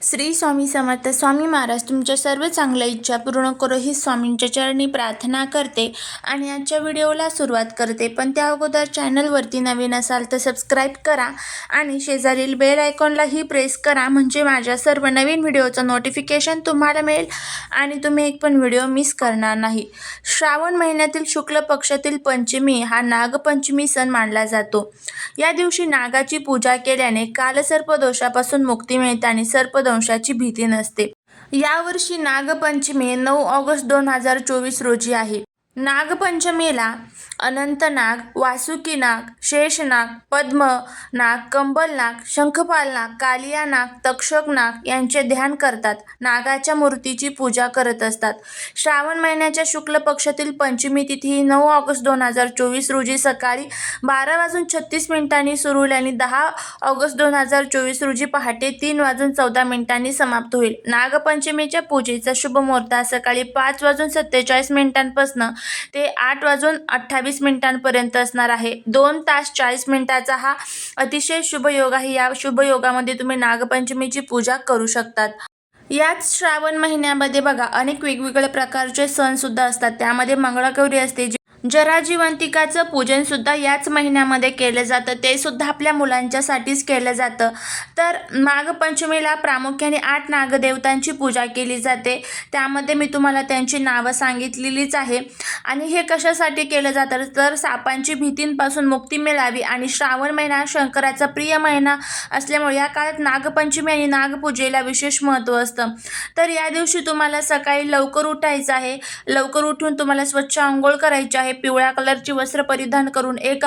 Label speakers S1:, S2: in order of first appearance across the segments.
S1: श्री स्वामी समर्थ स्वामी महाराज तुमच्या सर्व चांगल्या इच्छा पूर्ण करो ही स्वामींच्या चरणी प्रार्थना करते आणि आजच्या व्हिडिओला सुरुवात करते. पण त्या अगोदर चॅनलवरती नवीन असाल तर सबस्क्राईब करा आणि शेजारील बेल आयकॉनलाही प्रेस करा म्हणजे माझ्या सर्व नवीन व्हिडिओचं नोटिफिकेशन तुम्हाला मिळेल आणि तुम्ही एक पण व्हिडिओ मिस करणार नाही. श्रावण महिन्यातील शुक्ल पक्षातील पंचमी हा नागपंचमी सण मानला जातो. या दिवशी नागाची पूजा केल्याने कालसर्पदोषापासून मुक्ती मिळते आणि वंशाची भीती नसते. यावर्षी नागपंचमी नऊ ऑगस्ट दोन हजार चोवीस रोजी आहे. नागपंचमीला अनंतनाग वासुकीनाग शेषनाग पद्मनाग कंबलनाग शंखपालनाग कालियानाग तक्षकनाग यांचे ध्यान करतात. नागाच्या मूर्तीची पूजा करत असतात. श्रावण महिन्याच्या शुक्ल पक्षातील पंचमी तिथी ही नऊ ऑगस्ट दोन हजार चोवीस रोजी सकाळी बारा वाजून छत्तीस मिनिटांनी सुरू होईल आणि दहा ऑगस्ट दोन हजार चोवीस रोजी पहाटे तीन वाजून चौदा मिनिटांनी समाप्त होईल. नागपंचमीच्या पूजेचा शुभ मुहूर्त सकाळी पाच वाजून सत्तेचाळीस मिनिटांपासून ते आठ वाजून अठ्ठावीस मिनिटांपर्यंत असणार आहे. दोन तास चाळीस मिनिटाचा हा अतिशय शुभ योग आहे. या शुभ योगामध्ये तुम्ही नागपंचमीची पूजा करू शकतात. याच श्रावण महिन्यामध्ये बघा अनेक वेगवेगळ्या प्रकारचे सण सुद्धा असतात. त्यामध्ये मंगळागौरी असते जी- जराजीवंतिकाचं पूजन सुद्धा याच महिन्यामध्ये केलं जातं. ते सुद्धा आपल्या मुलांच्यासाठीच केलं जातं. तर नागपंचमीला प्रामुख्याने आठ नागदेवतांची पूजा केली जाते. त्यामध्ये मी तुम्हाला त्यांची नावं सांगितलेलीच आहे. आणि हे कशासाठी केलं जातं? तर सापांची भीतींपासून मुक्ती मिळावी आणि श्रावण महिना शंकराचा प्रिय महिना असल्यामुळे या काळात नागपंचमी आणि नागपूजेला विशेष महत्त्व असतं. तर या दिवशी तुम्हाला सकाळी लवकर उठायचं आहे. लवकर उठून तुम्हाला स्वच्छ आंघोळ करायची आहे. पिवळ्या कलरची वस्त्र परिधान करून एक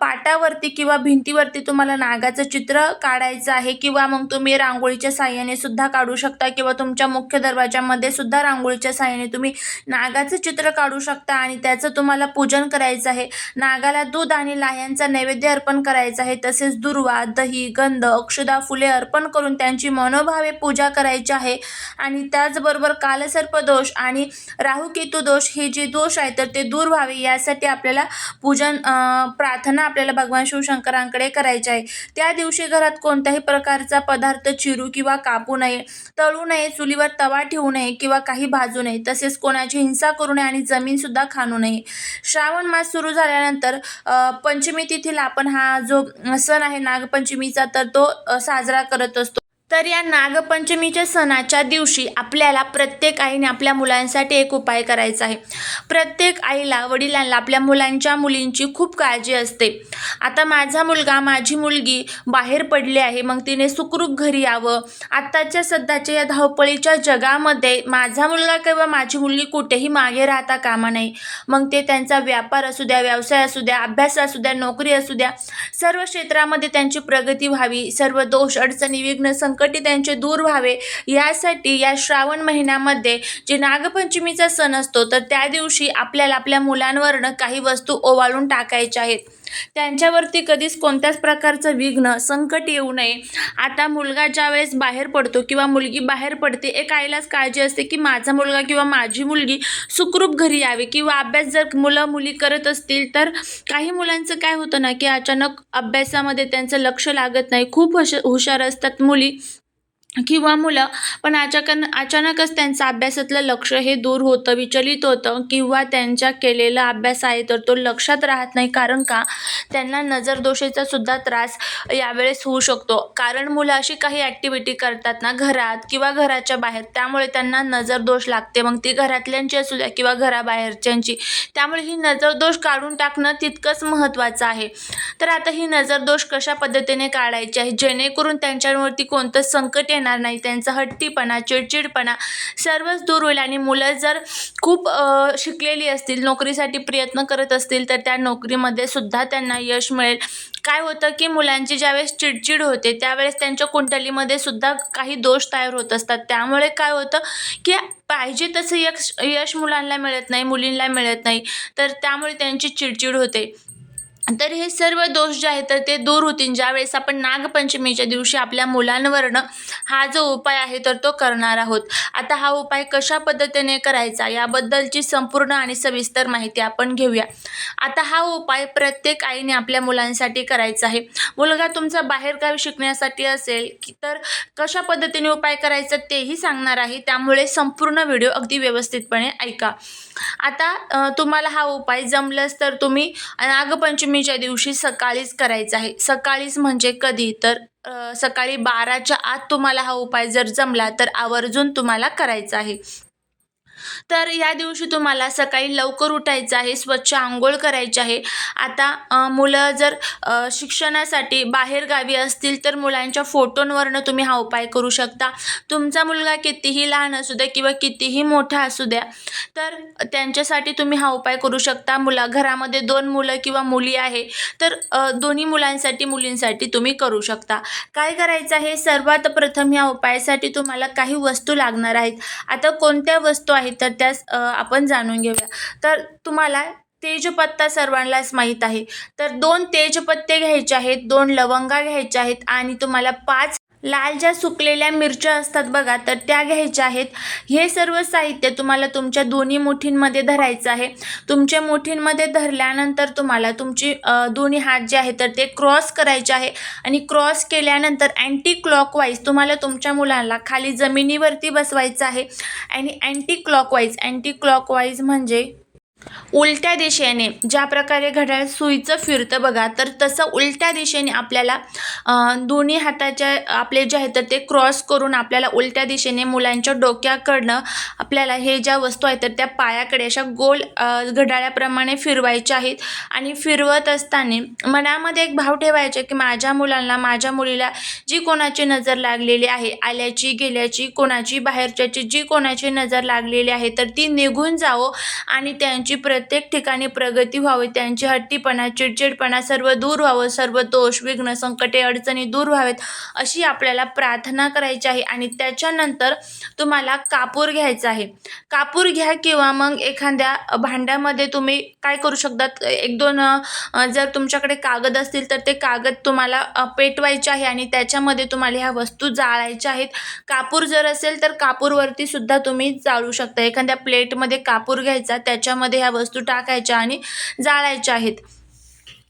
S1: पाटावरती किंवा भिंतीवरती तुम्हाला नागाचं चित्र काढायचं आहे किंवा मग तुम्ही रांगोळीच्या साह्याने सुद्धा काढू शकता किंवा तुमच्या मुख्य दरवाजामध्ये सुद्धा रांगोळीच्या साह्याने तुम्ही नागाचं चित्र काढू शकता आणि त्याचं तुम्हाला पूजन करायचं आहे. नागाला दूध आणि लाह्यांचा नैवेद्य अर्पण करायचा आहे. तसेच दुर्वा दही गंध अक्षदा फुले अर्पण करून त्यांची मनोभावे पूजा करायची आहे. आणि त्याचबरोबर कालसर्पदोष आणि राहुकेतू दोष हे जे दोष आहे तर ते दूर दूर व्हावी यासाठी आपल्याला पूजन प्रार्थना आपल्याला भगवान शिवशंकरांकडे करायची आहे. त्या दिवशी घरात कोणत्याही प्रकारचा पदार्थ चिरू किंवा कापू नये तळू नये चुलीवर तवा ठेवू नये किंवा काही भाजू नये तसेच कोणाची हिंसा करू नये आणि जमीनसुद्धा खाणू नये. श्रावण मास सुरू झाल्यानंतर पंचमी तिथीला आपण हा जो सण आहे नागपंचमीचा तर तो साजरा करत असतो. तर या नागपंचमीच्या सणाच्या दिवशी आपल्याला प्रत्येक आईने आपल्या मुलांसाठी एक उपाय करायचा आहे. प्रत्येक आईला वडिलांना आपल्या मुलांच्या मुलींची खूप काळजी असते. आता माझा मुलगा माझी मुलगी बाहेर पडली आहे मग तिने सुखरूप घरी यावं. आत्ताच्या सध्याच्या या धावपळीच्या जगामध्ये माझा मुलगा किंवा माझी मुलगी कुठेही मागे राहता कामा नाही मग ते त्यांचा व्यापार असू द्या व्यवसाय असू द्या अभ्यास असू द्या नोकरी असू द्या सर्व क्षेत्रामध्ये त्यांची प्रगती व्हावी. सर्व दोष अडचणी विघ्न संकट त्यांचे दूर व्हावे. यासाठी या श्रावण महिन्यामध्ये जे नागपंचमीचा सण असतो तर त्या दिवशी आपल्याला आपल्या मुलांवरनं काही वस्तू ओवाळून टाकायच्या आहेत. त्यांच्यावरती कधीच कोणत्याच प्रकारचं विघ्न संकट येऊ नये. आता मुलगा ज्यावेळेस बाहेर पडतो किंवा मुलगी बाहेर पडते एक आईलाच काळजी असते की माझा मुलगा किंवा माझी मुलगी सुखरूप घरी यावी किंवा अभ्यास जर मुलं मुली करत असतील तर काही मुलांचं काय होतं ना की अचानक अभ्यासामध्ये त्यांचं लक्ष लागत नाही. खूप हुश हुशार असतात मुली. किंवा मुलं पण अचाकन अचानकच त्यांचं अभ्यासातलं लक्ष हे दूर होतं विचलित होतं किंवा त्यांच्या केलेला अभ्यास आहे तर तो लक्षात राहत नाही. कारण का? त्यांना नजरदोषेचा सुद्धा त्रास यावेळेस होऊ शकतो. कारण मुलं अशी काही ॲक्टिव्हिटी करतात ना घरात किंवा घराच्या बाहेर त्यामुळे त्यांना नजरदोष लागते. मग ती घरातल्यांची असू द्या किंवा घराबाहेरच्यांची त्यामुळे ही नजरदोष काढून टाकणं तितकंच महत्त्वाचं आहे. तर आता ही नजरदोष कशा पद्धतीने काढायची आहे? जेणेकरून त्यांच्यावरती कोणतं संकट येणार नाही. त्यांचा हट्टीपणा चिडचिडपणा सर्वच दूर होईल. आणि मुलं जर खूप शिकलेली असतील नोकरीसाठी प्रयत्न करत असतील तर त्या नोकरीमध्ये सुद्धा त्यांना यश मिळेल. काय होतं की मुलांची ज्यावेळेस चिडचिड होते त्यावेळेस त्यांच्या कुंडलीमध्ये सुद्धा काही दोष तयार होत असतात. त्यामुळे काय होतं की पाहिजे तसं यश यश मुलांना मिळत नाही मुलींना मिळत नाही. तर त्यामुळे त्यांची चिडचिड होते. तर हे सर्व दोष जे आहेत तर ते दूर होतील. ज्यावेळेस आपण नागपंचमीच्या दिवशी आपल्या मुलांवरनं हा जो उपाय आहे तर तो करणार आहोत. आता हा उपाय कशा पद्धतीने करायचा याबद्दलची संपूर्ण आणि सविस्तर माहिती आपण घेऊया. आता हा उपाय प्रत्येक आईने आपल्या मुलांसाठी करायचा आहे. मुलगा तुमचा बाहेरगावी शिकण्यासाठी असेल की तर कशा पद्धतीने उपाय करायचा तेही सांगणार आहे. त्यामुळे संपूर्ण व्हिडिओ अगदी व्यवस्थितपणे ऐका. आता तुम्हाला हा उपाय जमलंच तर तुम्ही नागपंचमी नागपंचमीच्या दिवशी सकाळीच करायचा आहे. सकाळीच म्हणजे कधी? तर सकाळी बाराच्या आत तुम्हाला हा उपाय जर जमला तर आवर्जून तुम्हाला करायचा आहे. तर या दिवशी तुम्हाला सकाळी लवकर उठायचं आहे स्वच्छ आंघोळ करायची आहे. आता मुलं जर शिक्षणासाठी बाहेर गावी असतील तर मुलांच्या फोटोंवरनं तुम्ही हा उपाय करू शकता. तुमचा मुलगा कितीही लहान असू द्या किंवा कितीही मोठा असू द्या तर त्यांच्यासाठी तुम्ही हा उपाय करू शकता. मुला घरामध्ये दोन मुलं किंवा मुली आहे तर दोन्ही मुलांसाठी मुलींसाठी तुम्ही करू शकता. काय करायचं आहे? सर्वात प्रथम या उपायासाठी तुम्हाला काही वस्तू लागणार आहेत. आता कोणत्या वस्तू आहेत? तर त्यास आपण जाणून घेऊया. तर तुम्हाला तेजपत्ता सर्वांनाच माहीत आहे. तर दोन तेजपत्ते घ्यायचे आहेत दोन लवंगा घ्यायच्या आहेत आणि तुम्हाला पाच लाल ज्या सुकलेल्या मिरच्या असतात बघा तर त्या घ्यायच्या आहेत. हे सर्व साहित्य तुम्हाला तुमच्या दोन्ही मुठींमध्ये धरायचं आहे. तुमच्या मुठींमध्ये धरल्यानंतर तुम्हाला तुमची दोन्ही हात जे आहे तर ते क्रॉस करायचे आहे. आणि क्रॉस केल्यानंतर अँटी क्लॉकवाईज तुम्हाला तुमच्या मुलांना खाली जमिनीवरती बसवायचं आहे. आणि अँटी क्लॉकवाईज अँटी क्लॉकवाईज म्हणजे उलट्या दिशेने ज्या प्रकारे घड्याळ सुईचं फिरतं बघा तर तसं उलट्या दिशेने आपल्याला दोन्ही हाताच्या आपले जे आहेत तर ते क्रॉस करून आपल्याला उलट्या दिशेने मुलांच्या डोक्याकडनं आपल्याला हे ज्या वस्तू आहेत तर त्या पायाकडे अशा गोल घड्याळाप्रमाणे फिरवायच्या आहेत. आणि फिरवत असताना मनामध्ये एक भाव ठेवायचे की माझ्या मुलांना माझ्या मुलीला जी कोणाची नजर लागलेली आहे आल्याची गेल्याची कोणाची बाहेरच्याची जी कोणाची नजर लागलेली आहे तर ती निघून जावो आणि त्यांची प्रत्येक ठिकाणी प्रगती व्हावी त्यांची हट्टीपणा चिडचिडपणा सर्व दूर व्हावं सर्व दोष विघ्न संकटे अडचणी दूर व्हावेत अशी आपल्याला प्रार्थना करायची आहे. आणि त्याच्यानंतर तुम्हाला कापूर घ्यायचा आहे. कापूर घ्या किंवा मग एखाद्या भांड्यामध्ये तुम्ही काय करू शकतात एक दोन जर तुमच्याकडे कागद असतील तर ते कागद तुम्हाला पेटवायचे आहे आणि त्याच्यामध्ये तुम्हाला ह्या वस्तू जाळायच्या आहेत. कापूर जर असेल तर कापूरवरती सुद्धा तुम्ही जाळू शकता. एखाद्या प्लेटमध्ये कापूर घ्यायचा त्याच्यामध्ये ह्या वस्तू टाकायच्या आणि जाळायच्या आहेत.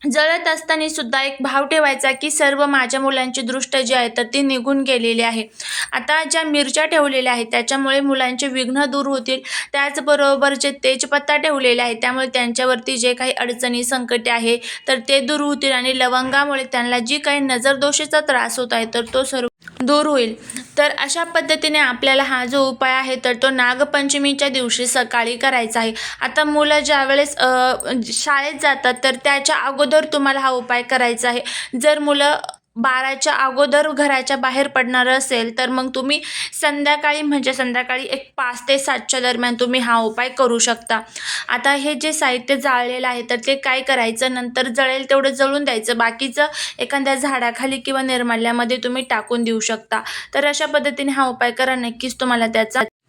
S1: जळत असताना सुद्धा एक भाव ठेवायचा की सर्व माझ्या मुलांची दृष्ट जी आहे तर ती निघून गेलेली आहे. आता ज्या मिरच्या ठेवलेल्या आहेत त्याच्यामुळे मुलांचे विघ्न दूर होतील. त्याचबरोबर जे तेजपत्ता ठेवलेले आहे त्यामुळे त्यांच्यावरती जे काही अडचणी संकटे आहे तर ते दूर होतील आणि लवंगामुळे त्यांना जी काही नजरदोषीचा त्रास होत आहे तर तो सर्व दूर होईल. तर अशा पद्धतीने आपल्याला हा जो उपाय आहे तर तो नागपंचमीच्या दिवशी सकाळी करायचा आहे. आता मुलं ज्यावेळेस शाळेत जातात तर त्याच्या अगोदर तुम्हाला हा उपाय करायचा आहे. जर मुलं बाराच्या अगोदर घराच्या बाहेर पडणार असेल तर मग तुम्ही संध्याकाळी म्हणजे संध्याकाळी एक पाच ते सातच्या दरम्यान तुम्ही हा उपाय करू शकता. आता हे जे साहित्य जाळलेलं आहे तर ते काय करायचं? नंतर जळेल तेवढं जळून द्यायचं. बाकीचं एखाद्या झाडाखाली किंवा निर्माल्यामध्ये तुम्ही टाकून देऊ शकता. तर अशा पद्धतीने हा उपाय करा. नक्कीच तुम्हाला त्याचा